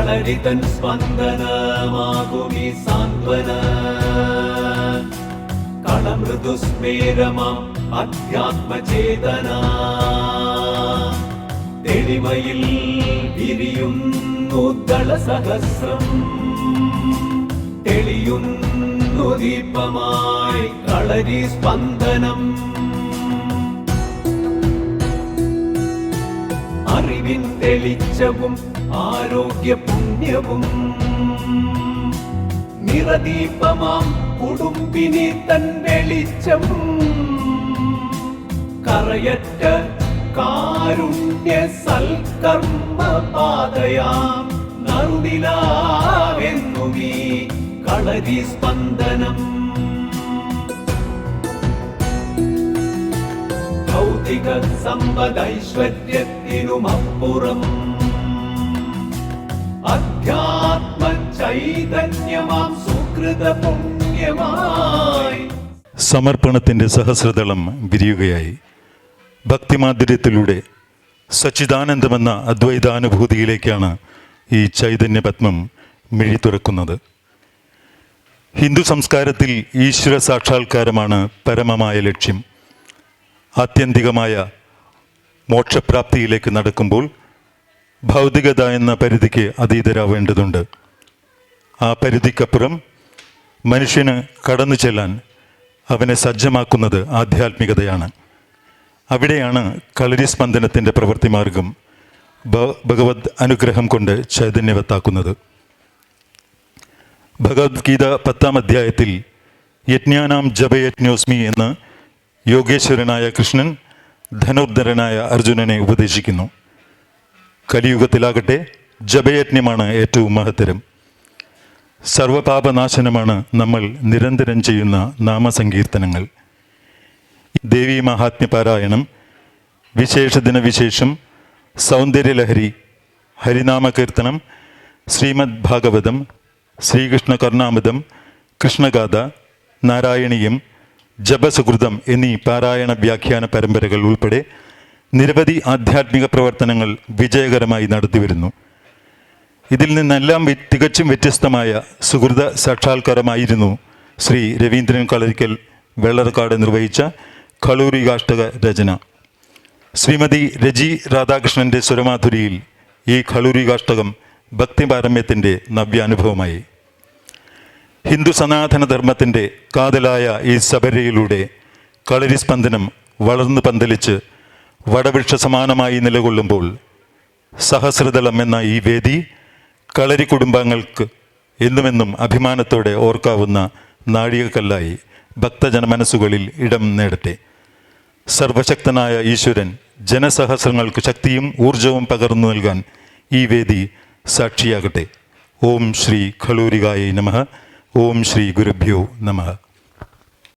കളരിതൻ സ്പന്ദനമാകുമി സാന്ത്വന. കളമൃദുസ്മേരമാം അധ്യാത്മചേതന. തെളിമയിൽ വിരിയുന്നു ദളസഹസ്രം. തെളിയുന്നു ദീപമായി കളരി സ്പന്ദനം. അറിവിൻ തെളിച്ചവും ആരോഗ്യ പുണ്യവും നിറദീപമാം കുടുംബിനി തൻ വെളിച്ചം. കറയറ്റ കാരുണ്യ സൽക്കർമ്മ പാതയാം നറുനിലാവെന്നുമീ കളരി സ്പന്ദനം. ഭൗതിക സമ്പദൈശ്വര്യത്തിനുമപ്പുറം. അധ്യാത്മ ചൈതന്യമാം സുഹൃത പുണ്യമായി സമർപ്പണത്തിന്റെ സഹസ്രതളം വിരിയുകയായി. ഭക്തിമാധുര്യത്തിലൂടെ സച്ചിദാനന്ദമെന്ന അദ്വൈതാനുഭൂതിയിലേക്കാണ് ഈ ചൈതന്യപത്മം മിഴി തുറക്കുന്നത് ഹിന്ദു സംസ്കാരത്തിൽ ഈശ്വര സാക്ഷാത്കാരമാണ് പരമമായ ലക്ഷ്യം. ആത്യന്തികമായ മോക്ഷപ്രാപ്തിയിലേക്ക് നടക്കുമ്പോൾ ഭൗതികത എന്ന പരിധിക്ക് അതീതരാവേണ്ടതുണ്ട്. ആ പരിധിക്കപ്പുറം മനുഷ്യന് കടന്നു ചെല്ലാൻ അവനെ സജ്ജമാക്കുന്നത് ആധ്യാത്മികതയാണ്. അവിടെയാണ് കളരി സ്പന്ദനത്തിന്റെ പ്രവൃത്തി മാർഗം ഭഗവത് അനുഗ്രഹം കൊണ്ട് ചൈതന്യവത്താക്കുന്നത്. ഭഗവത്ഗീത പത്താം അധ്യായത്തിൽ യജ്ഞാനാം ജപയജ്ഞോസ്മി എന്ന് യോഗേശ്വരനായ കൃഷ്ണൻ ധനുർധരനായ അർജുനനെ ഉപദേശിക്കുന്നു. കലിയുഗത്തിലാകട്ടെ ജപയജ്ഞമാണ് ഏറ്റവും മഹത്തരം. സർവപാപനാശനമാണ് നമ്മൾ നിരന്തരം ചെയ്യുന്ന നാമസങ്കീർത്തനങ്ങൾ. ദേവി മഹാത്മ്യപാരായണം പാരായണം ദിനവിശേഷം വിശേഷം സൗന്ദര്യലഹരി ഹരിനാമകീർത്തനം ശ്രീമദ് ഭാഗവതം ശ്രീകൃഷ്ണ കർണാമൃതം കൃഷ്ണഗാഥ നാരായണീയം ജപസുഹൃതം എന്നീ പാരായണ വ്യാഖ്യാന പരമ്പരകൾ ഉൾപ്പെടെ നിരവധി ആധ്യാത്മിക പ്രവർത്തനങ്ങൾ വിജയകരമായി നടത്തിവരുന്നു. ഇതിൽ നിന്നെല്ലാം തികച്ചും വ്യത്യസ്തമായ സുഹൃത സാക്ഷാത്കാരമായിരുന്നു ശ്രീ രവീന്ദ്രൻ കളരിക്കൽ വെള്ളറക്കാട് നിർവഹിച്ച കളൂരികാഷ്ടക രചന. ശ്രീമതി രജി രാധാകൃഷ്ണന്റെ സ്വരമാധുരിയിൽ ഈ കളൂരികാഷ്ടകം ഭക്തിപാരമ്യത്തിന്റെ നവ്യാനുഭവമായി. ഹിന്ദു സനാതന ധർമ്മത്തിന്റെ കാതലായ ഈ ശബരിയിലൂടെ കളരി സ്പന്ദനം വളർന്നു പന്തലിച്ച് വടവൃക്ഷ സമാനമായി നിലകൊള്ളുമ്പോൾ സഹസ്രദളം എന്ന ഈ വേദി കളരി കുടുംബാംഗങ്ങൾക്ക് എന്നുമെന്നും അഭിമാനത്തോടെ ഓർക്കാവുന്ന നാഴികക്കല്ലായി ഭക്തജന മനസ്സുകളിൽ ഇടം നേടട്ടെ. സർവശക്തനായ ഈശ്വരൻ ജനസഹസ്രങ്ങൾക്ക് ശക്തിയും ഊർജവും പകർന്നു നൽകാൻ ഈ വേദി സാക്ഷിയാകട്ടെ. ഓം ശ്രീ ഖലൂരികായ നമഃ. ഓം ശ്രീ ഗുരുഭ്യോ നമഃ.